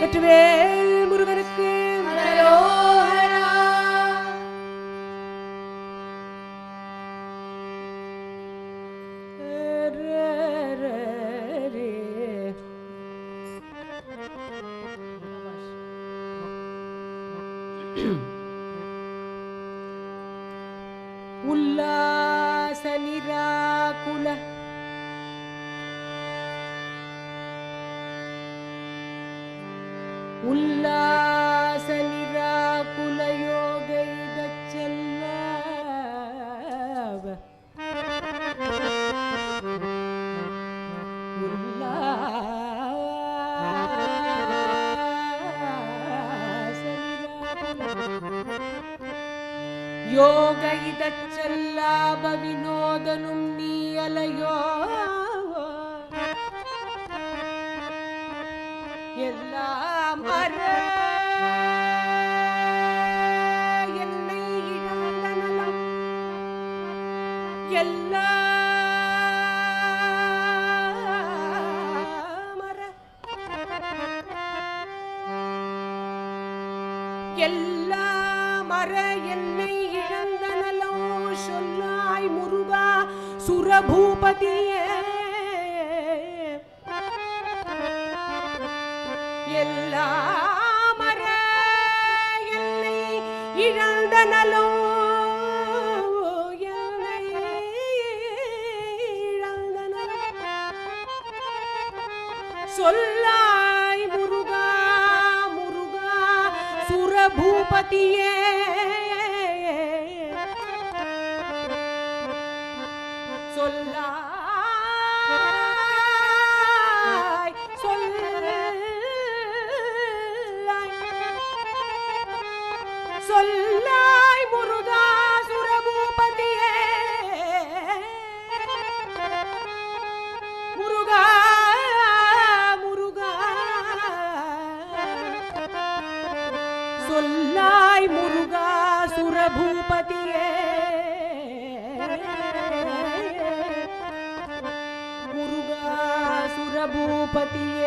வெற்றிவேல் முருகனுக்கு. உல்லாச நிராகுல உல்லாச நிராகுல யோக இதச் செல்ல உல்லாச நிராகுல யோக இதச்சல்லாப வினோதனும் நீ அலையோ எல்லாம் அற என்னை இழந்த நலம் எல்லாம் அற எல்லாம் அற என்னை இழந்த நலம் சொல்லாய் முருகா சுரபூபதியே இழந்த சொல்லாய் முருகா முருகா சுரபூபதியே. சொல்லாய் சொல்லாய். சொல்லாய் भूपति गुरुगासुरभुपति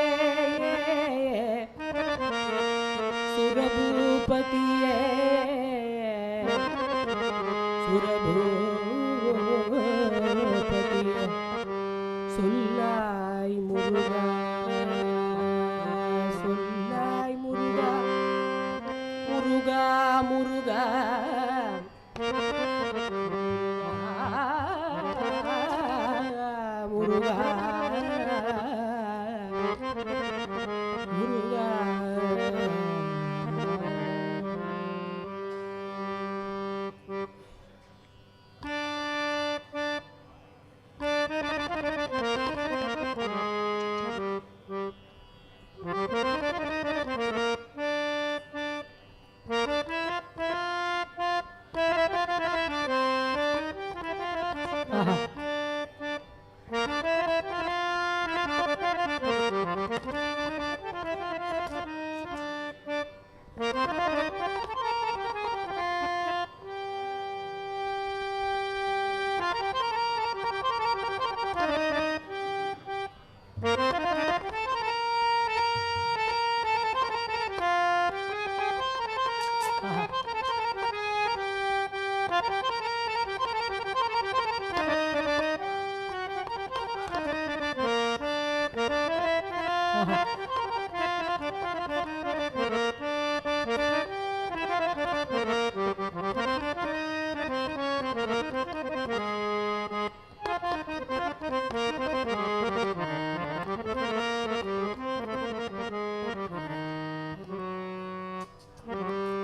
ஆஹா.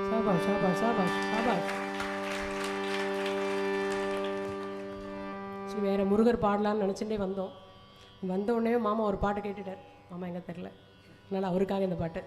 சாபாஷ் சாபாஷ் சாபாஷ் சரி வேற முருகர் பாடலான்னு நினச்சிட்டே வந்தோம் வந்த உடனே மாமா ஒரு பாட்டை கேட்டுட்டார் ஆமாம் எங்கே தெரில அதனால் அவருக்காக இந்த பாட்டு.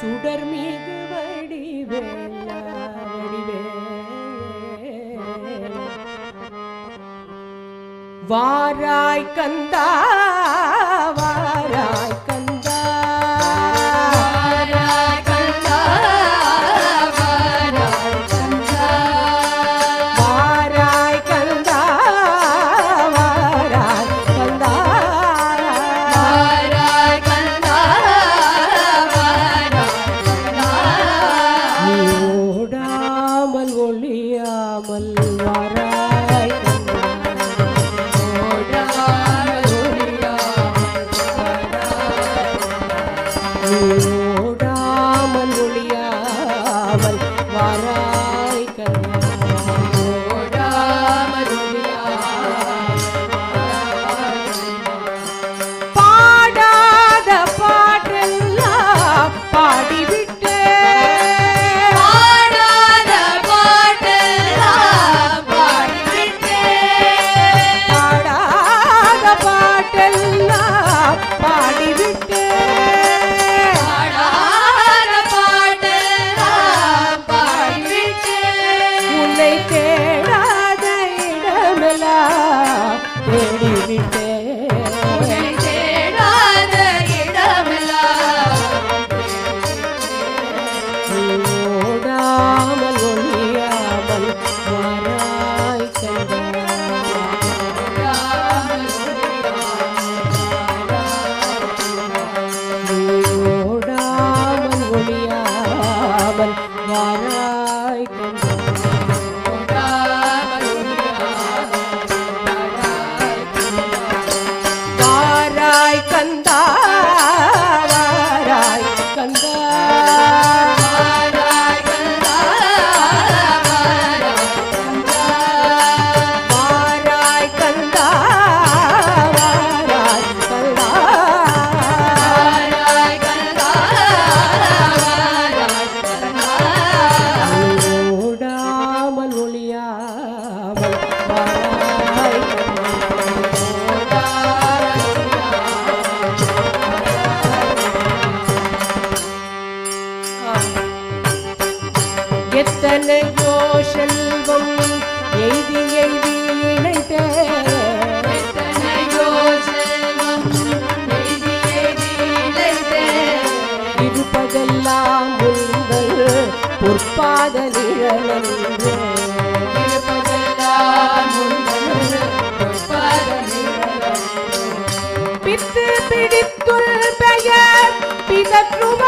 சுடர் மிகு வடிவேலா. வாராய் கந்தா 간다. பாதலிழலென்று பித்து பிடித்துள் பெயர் பிதற்றுவ